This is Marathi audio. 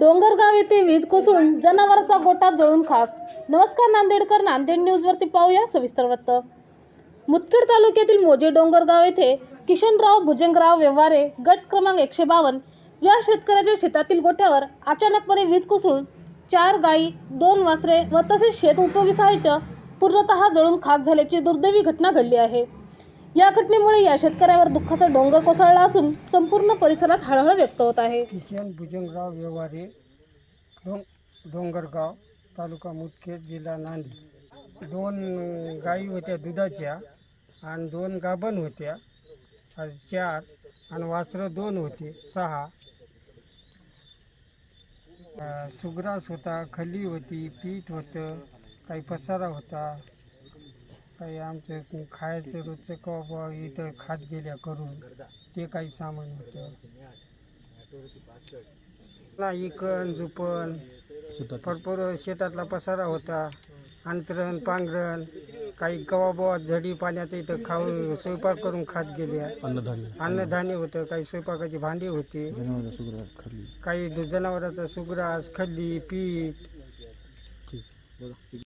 डोंगरगाव येथे वीज कोसळून जनावरांचा गोठा जळून खाक. नमस्कार नांदेडकर नांदेड न्यूजवरती पाहूया सविस्तर वृत्त. मुदखेड तालुक्यातील मोजे डोंगरगाव येथे किशनराव भुजंगराव व्यवहारे गट क्रमांक एकशे बावन्न या शेतकऱ्याच्या शेतातील गोठ्यावर अचानकपणे वीज कोसळून चार गायी दोन वासरे व तसेच शेत उपयोगी साहित्य पूर्णतः जळून खाक झाल्याची दुर्दैवी घटना घडली आहे. या घटनेमुळे या शेतकऱ्यावर दुःखाचा डोंगर कोसळला असून संपूर्ण परिसरात हळहळ व्यक्त होत आहे. किशन भुजंगराव व्यवहारे डोंग डोंगरगाव तालुका मुदखेड जिल्हा नांदेड. दोन गाई गायी होत्या दुधाच्या आणि दोन गाभण होत्या. आणि चार आणि वासरं दोन होते सहा. सुग्रास होता खली होती पीठ होतं काही पसारा होता. काही आमचं खायचं रोजचं कवा इथं खात गेल्या करून ते काही सामान होतं. ना इकण जुपण भरपूर शेतातला पसारा होता अंतरण पांघरण काही गवाबवा झडी पाण्याचं इथं खाऊन स्वयंपाक करून खात गेल्या. अन्नधान्य. अन्नधान्य होतं काही स्वयंपाकाची भांडी होती. काही जनावराचा सुग्रास खल्ली पीठ